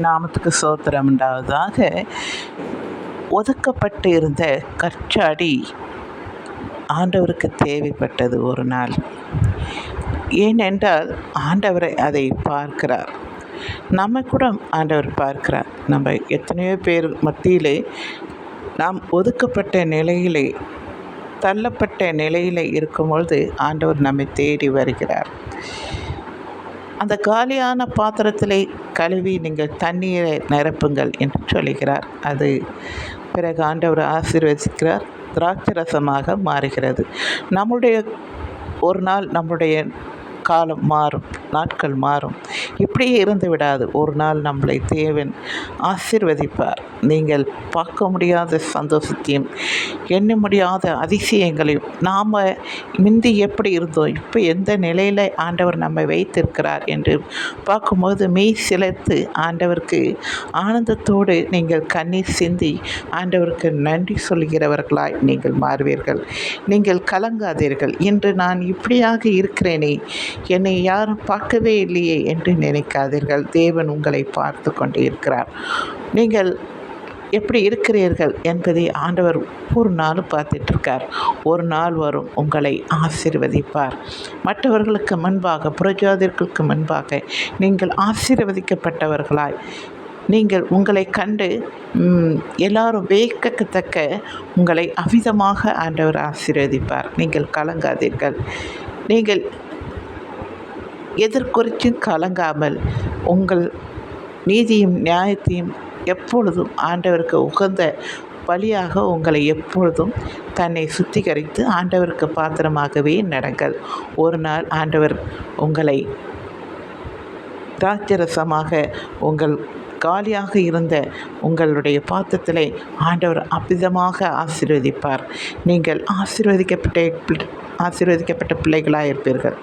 நாமத்துக்கு சோத்திரம் உண்டாவதாக. ஒதுக்கப்பட்டு இருந்த கற்றாடி ஆண்டவருக்கு தேவைப்பட்டது ஒரு நாள். ஏனென்றால் ஆண்டவரை அதை பார்க்கிறார். நம்ம கூட ஆண்டவர் பார்க்கிறார். நம்ம எத்தனையோ பேர் மத்தியிலே நாம் ஒதுக்கப்பட்ட நிலையிலே தள்ளப்பட்ட நிலையில் இருக்கும்பொழுது ஆண்டவர் நம்மை தேடி வருகிறார். அந்த காலியான பாத்திரத்திலே கழுவி நீங்கள் தண்ணீரை நிரப்புங்கள் என்று சொல்லுகிறார். அது பிறகு ஆண்டவர் ஆசீர்வதிக்கிறார். திராட்சரசமாக மாறுகிறது. நம்முடைய ஒரு நாள் நம்முடைய காலம் மாறும் நாட்கள் மாறும். இப்படியே இருந்து விடாது. ஒரு நாள் நம்மளை தேவன் ஆசிர்வதிப்பார். நீங்கள் பார்க்க முடியாத சந்தோஷத்தையும் எண்ண முடியாத அதிசயங்களையும் நாம் முந்தி எப்படி இருந்தோம் இப்போ எந்த நிலையில் ஆண்டவர் நம்மை வைத்திருக்கிறார் என்று பார்க்கும்போது மெய் சிலைத்து ஆண்டவருக்கு ஆனந்தத்தோடு நீங்கள் கண்ணீர் சிந்தி ஆண்டவருக்கு நன்றி சொல்கிறவர்களாய் நீங்கள் மாறுவீர்கள். நீங்கள் கலங்காதீர்கள். இன்று நான் இப்படியாக இருக்கிறேனே என்னை யாரும் பார்க்கவே இல்லையே என்று நினைக்காதீர்கள். தேவன் உங்களை பார்த்து கொண்டு இருக்கிறார் நீங்கள் எப்படி இருக்கிறீர்கள் என்பதை ஆண்டவர் ஒரு நாளும் பார்த்துட்ருக்கார் ஒரு நாள் வரும் உங்களை ஆசீர்வதிப்பார். மற்றவர்களுக்கு முன்பாக புரஜோதர்களுக்கு முன்பாக நீங்கள் ஆசீர்வதிக்கப்பட்டவர்களாய் நீங்கள் உங்களை கண்டு எல்லாரும் வேக்கத்தக்க உங்களை அவிதமாக ஆண்டவர் ஆசீர்வதிப்பார். நீங்கள் கலங்காதீர்கள். நீங்கள் எதற்குறிச்சும் கலங்காமல் உங்கள் நீதியும் நியாயத்தையும் எப்பொழுதும் ஆண்டவருக்கு உகந்த பலியாக உங்களை எப்பொழுதும் தன்னை சுத்திகரித்து ஆண்டவருக்கு பாத்திரமாகவே நடங்கள். ஒரு நாள் ஆண்டவர் உங்களை திராட்சரசமாக உங்கள் காலியாக இருந்த உங்களுடைய பாத்திரத்திலே ஆண்டவர் அபிதமாக ஆசீர்வதிப்பார். நீங்கள் ஆசீர்வதிக்கப்பட்ட ஆசீர்வதிக்கப்பட்ட பிள்ளைகளாக இருப்பீர்கள்